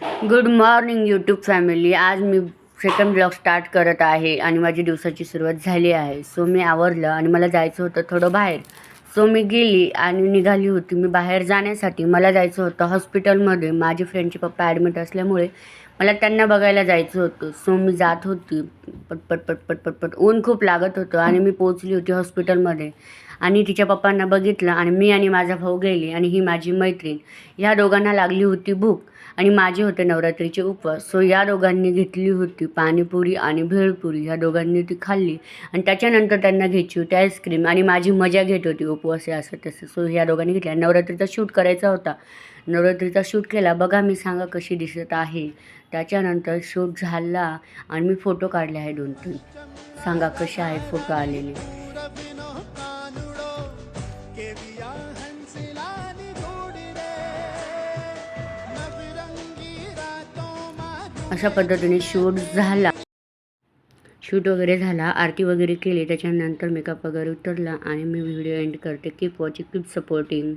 Good morning YouTube family आज मी second blog start करत आहे आणि माझी दिवसाची सुरुवात झाली आहे. सो मी आवरलं आणि मला जायचं होतं थोडं बाहेर. सो मी गेली आणि निघाली होती मी बाहेर जाण्यासाठी. मला जायचं होतं हॉस्पिटलमध्ये माझे फ्रेंडचे पप्पा ॲडमिट असल्यामुळे मला त्यांना बघायला जायचं होतं. सो मी जात होती. पटपट पटपट पटपट. ऊन खूप लागत होतं आणि मी पोचली होती हॉस्पिटलमध्ये आणि तिच्या पप्पांना बघितलं आणि मी आणि माझा भाऊ गेली आणि ही माझी मैत्रीण. ह्या दोघांना लागली होती भूक आणि माझे होते नवरात्रीचे उपवास. सो या दोघांनी घेतली होती पाणीपुरी आणि भेळपुरी. ह्या दोघांनी ती खाल्ली आणि त्याच्यानंतर त्यांना घ्यायची होती आईस्क्रीम आणि माझी मजा घेत होती उपवास आहे असं तसं. सो ह्या दोघांनी घेतल्या. नवरात्रीचा शूट करायचा होता. नवरात्रीचा शूट केला. बघा मी सांगा कशी दिसत आहे. त्याच्यानंतर शूट झाला आणि मी फोटो काढले आहे दोन तीन सांगा कसे आहे फोटो आलेले. अशा पद्धतीने शूट झाला. शूट वगैरे झाला आरती वगैरे केली त्याच्यानंतर मेकअप वगैरे उतरला आणि मी व्हिडिओ एंड करते. Keep watching keep supporting